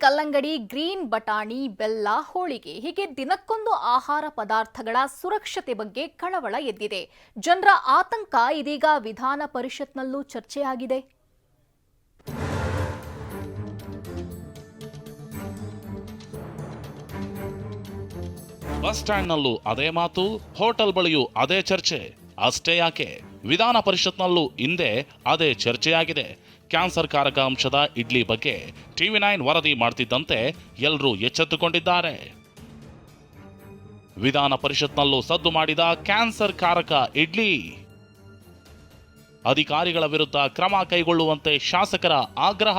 ಕಲ್ಲಂಗಡಿ, ಗ್ರೀನ್ ಬಟಾಣಿ, ಬೆಲ್ಲ, ಹೋಳಿಗೆ ಹೀಗೆ ದಿನಕ್ಕೊಂದು ಆಹಾರ ಪದಾರ್ಥಗಳ ಸುರಕ್ಷತೆ ಬಗ್ಗೆ ಕಳವಳ ಎದ್ದಿದೆ. ಜನರ ಆತಂಕ ಇದೀಗ ವಿಧಾನ ಪರಿಷತ್ನಲ್ಲೂ ಚರ್ಚೆಯಾಗಿದೆ. ಬಸ್ ಸ್ಟ್ಯಾಂಡ್ನಲ್ಲೂ ಅದೇ ಮಾತು, ಹೋಟೆಲ್ ಬಳಿಯೂ ಅದೇ ಚರ್ಚೆ. ಅಷ್ಟೇ ಯಾಕೆ? ವಿಧಾನ ಪರಿಷತ್ನಲ್ಲೂ ಹಿಂದೆ ಅದೇ ಚರ್ಚೆಯಾಗಿದೆ. ಕ್ಯಾನ್ಸರ್ ಕಾರಕ ಅಂಶದ ಇಡ್ಲಿ ಬಗ್ಗೆ ಟಿವಿ ನೈನ್ ವರದಿ ಮಾಡ್ತಿದ್ದಂತೆ ಎಲ್ಲರೂ ಎಚ್ಚೆತ್ತುಕೊಂಡಿದ್ದಾರೆ. ವಿಧಾನ ಪರಿಷತ್ನಲ್ಲೂ ಸದ್ದು ಮಾಡಿದ ಕ್ಯಾನ್ಸರ್ ಕಾರಕ ಇಡ್ಲಿ. ಅಧಿಕಾರಿಗಳ ವಿರುದ್ಧ ಕ್ರಮ ಕೈಗೊಳ್ಳುವಂತೆ ಶಾಸಕರ ಆಗ್ರಹ.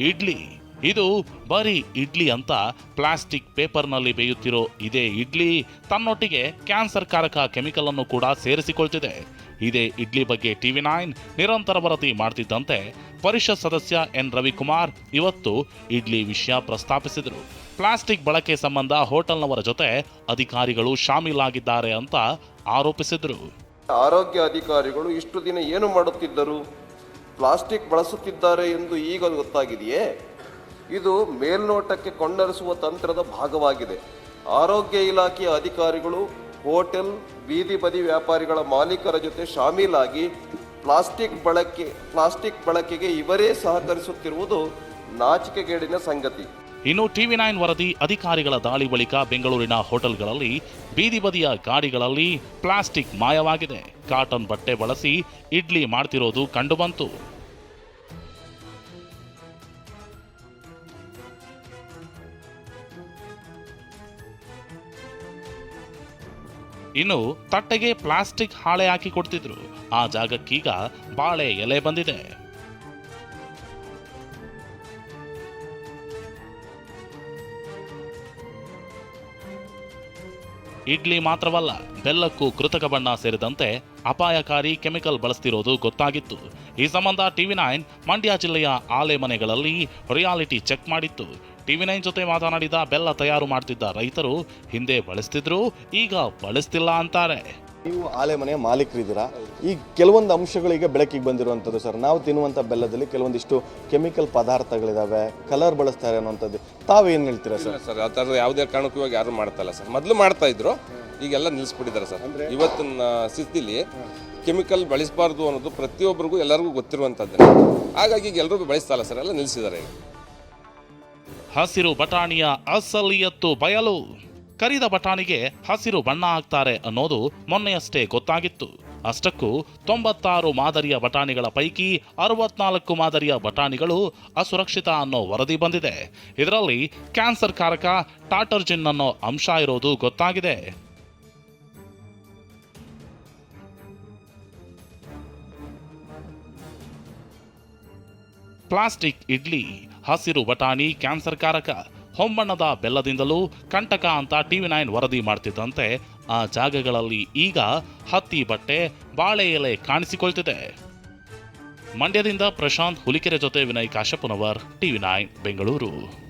ಇಡ್ಲಿ. ಇದು ಬರೀ ಇಡ್ಲಿ ಅಂತ ಪ್ಲಾಸ್ಟಿಕ್ ಪೇಪರ್ನಲ್ಲಿ ಬೇಯುತ್ತಿರೋ ಇದೇ ಇಡ್ಲಿ ತನ್ನೊಟ್ಟಿಗೆ ಕ್ಯಾನ್ಸರ್ ಕಾರಕ ಕೆಮಿಕಲ್ ಅನ್ನು ಕೂಡ ಸೇರಿಸಿಕೊಳ್ತಿದೆ. ಇದೇ ಇಡ್ಲಿ ಬಗ್ಗೆ ಟಿವಿ ನೈನ್ ನಿರಂತರ ವರದಿ ಮಾಡ್ತಿದ್ದಂತೆ ಪರಿಷತ್ ಸದಸ್ಯ ಎನ್ ರವಿಕುಮಾರ್ ಇವತ್ತು ಇಡ್ಲಿ ವಿಷಯ ಪ್ರಸ್ತಾಪಿಸಿದರು. ಪ್ಲಾಸ್ಟಿಕ್ ಬಳಕೆ ಸಂಬಂಧ ಹೋಟೆಲ್ನವರ ಜೊತೆ ಅಧಿಕಾರಿಗಳು ಶಾಮೀಲಾಗಿದ್ದಾರೆ ಅಂತ ಆರೋಪಿಸಿದರು. ಆರೋಗ್ಯ ಅಧಿಕಾರಿಗಳು ಇಷ್ಟು ದಿನ ಏನು ಮಾಡುತ್ತಿದ್ದರು? ಪ್ಲಾಸ್ಟಿಕ್ ಬಳಸುತ್ತಿದ್ದಾರೆ ಎಂದು ಈಗ ಗೊತ್ತಾಗಿದೆಯೇ? ಇದು ಮೇಲ್ನೋಟಕ್ಕೆ ಕೊಂಡರಿಸುವ ತಂತ್ರದ ಭಾಗವಾಗಿದೆ. ಆರೋಗ್ಯ ಇಲಾಖೆಯ ಅಧಿಕಾರಿಗಳು, ಹೋಟೆಲ್, ಬೀದಿ ಬದಿ ವ್ಯಾಪಾರಿಗಳ ಮಾಲೀಕರ ಜೊತೆ ಶಾಮೀಲಾಗಿ ಪ್ಲಾಸ್ಟಿಕ್ ಬಳಕೆ, ಪ್ಲಾಸ್ಟಿಕ್ ಬಳಕೆಗೆ ಇವರೇ ಸಹಕರಿಸುತ್ತಿರುವುದು ನಾಚಿಕೆಗೇಡಿನ ಸಂಗತಿ. ಇನ್ನು ಟಿವಿ ನೈನ್ ವರದಿ ಅಧಿಕಾರಿಗಳ ದಾಳಿ ಬಳಿಕ ಬೆಂಗಳೂರಿನ ಹೋಟೆಲ್ಗಳಲ್ಲಿ ಬೀದಿ ಬದಿಯ ಗಾಡಿಗಳಲ್ಲಿ ಪ್ಲಾಸ್ಟಿಕ್ ಮಾಯವಾಗಿದೆ. ಕಾಟನ್ ಬಟ್ಟೆ ಬಳಸಿ ಇಡ್ಲಿ ಮಾಡ್ತಿರೋದು ಕಂಡುಬಂತು ಇನ್ನು ತಟ್ಟೆಗೆ ಪ್ಲಾಸ್ಟಿಕ್ ಹಾಳೆ ಹಾಕಿ ಕೊಡ್ತಿದ್ರು. ಆ ಜಾಗಕ್ಕೀಗ ಬಾಳೆ ಎಲೆ ಬಂದಿದೆ. ಇಡ್ಲಿ ಮಾತ್ರವಲ್ಲ, ಬೆಲ್ಲಕ್ಕೂ ಕೃತಕ ಬಣ್ಣ ಸೇರಿದಂತೆ ಅಪಾಯಕಾರಿ ಕೆಮಿಕಲ್ ಬಳಸ್ತಿರೋದು ಗೊತ್ತಾಗಿತ್ತು. ಈ ಸಂಬಂಧ ಟಿವಿ ನೈನ್ ಮಂಡ್ಯ ಜಿಲ್ಲೆಯ ಆಲೆ ಮನೆಗಳಲ್ಲಿ ರಿಯಾಲಿಟಿ ಚೆಕ್ ಮಾಡಿತ್ತು. ಟಿವಿ ನೈನ್ ಜೊತೆ ಮಾತನಾಡಿದ ಬೆಲ್ಲ ತಯಾರು ಮಾಡ್ತಿದ್ದ ರೈತರು ಹಿಂದೆ ಬಳಸ್ತಿದ್ರು ಈಗ ಬಳಸ್ತಿಲ್ಲ ಅಂತಾರೆ. ನೀವು ಆಲೆ ಮನೆಯ ಮಾಲೀಕರಿದ್ದೀರಾ? ಈ ಕೆಲವೊಂದು ಅಂಶಗಳಿಗೆ ಬೆಳಕಿಗೆ ಬಂದಿರುವಂಥದ್ದು ಸರ್. ನಾವು ತಿನ್ನುವಂಥ ಬೆಲ್ಲದಲ್ಲಿ ಕೆಲವೊಂದಿಷ್ಟು ಕೆಮಿಕಲ್ ಪದಾರ್ಥಗಳಿದಾವೆ ಕಲರ್ ಬಳಸ್ತಾರೆ ಅನ್ನೋಂಥದ್ದು ತಾವೇನು ಹೇಳ್ತೀರಾ ಸರ್? ಸರ್ ಆ ಥರದ ಯಾವುದೇ ಕಾರಣಕ್ಕೂ ಇವಾಗ ಯಾರು ಮಾಡ್ತಾಯಿಲ್ಲ ಸರ್. ಮೊದಲು ಮಾಡ್ತಾ ಇದ್ರು ಈಗೆಲ್ಲ ನಿಲ್ಲಿಸ್ಬಿಟ್ಟಿದ್ದಾರೆ ಸರ್. ಇವತ್ತಿನ ಸ್ಥಿತಿಲಿ ಕೆಮಿಕಲ್ ಬಳಸಬಾರ್ದು ಅನ್ನೋದು ಪ್ರತಿಯೊಬ್ಬರಿಗೂ ಎಲ್ಲರಿಗೂ ಗೊತ್ತಿರುವಂಥದ್ದು. ಹಾಗಾಗಿ ಈಗ ಎಲ್ಲರಿಗೂ ಬಳಸ್ತಾ ಇಲ್ಲ ಸರ್ ಎಲ್ಲ ನಿಲ್ಲಿಸಿದ್ದಾರೆ ಈಗ. ಹಸಿರು ಬಟಾಣಿಯ ಅಸಲಿಯತ್ತು ಬಯಲು. ಕರಿದ ಬಟಾಣಿಗೆ ಹಸಿರು ಬಣ್ಣ ಹಾಕ್ತಾರೆ ಅನ್ನೋದು ಮೊನ್ನೆಯಷ್ಟೇ ಗೊತ್ತಾಗಿತ್ತು. ಅಷ್ಟಕ್ಕೂ ತೊಂಬತ್ತಾರು ಮಾದರಿಯ ಬಟಾಣಿಗಳ ಪೈಕಿ ಅರವತ್ನಾಲ್ಕು ಮಾದರಿಯ ಬಟಾಣಿಗಳು ಅಸುರಕ್ಷಿತ ಅನ್ನೋ ವರದಿ ಬಂದಿದೆ. ಇದರಲ್ಲಿ ಕ್ಯಾನ್ಸರ್ ಕಾರಕ ಟಾಟರ್ಜಿನ್ ಅನ್ನೋ ಅಂಶ ಇರೋದು ಗೊತ್ತಾಗಿದೆ. ಪ್ಲಾಸ್ಟಿಕ್ ಇಡ್ಲಿ ಹಸಿರು ಬಟಾಣಿ ಕ್ಯಾನ್ಸರ್ ಕಾರಕ ಹೊಂಬಣ್ಣದ ಬೆಲ್ಲದಿಂದಲೂ ಕಂಟಕ ಅಂತ ಟಿವಿ ನೈನ್ ವರದಿ ಮಾಡ್ತಿದ್ದಂತೆ ಆ ಜಾಗಗಳಲ್ಲಿ ಈಗ ಹತ್ತಿ ಬಟ್ಟೆ ಬಾಳೆ ಎಲೆ ಕಾಣಿಸಿಕೊಳ್ತಿದೆ. ಮಂಡ್ಯದಿಂದ ಪ್ರಶಾಂತ್ ಹುಲಿಕೆರೆ ಜೊತೆ ವಿನಯ್ ಕಾಶಪ್ಪನವರ್ ಟಿವಿ ನೈನ್, ಬೆಂಗಳೂರು.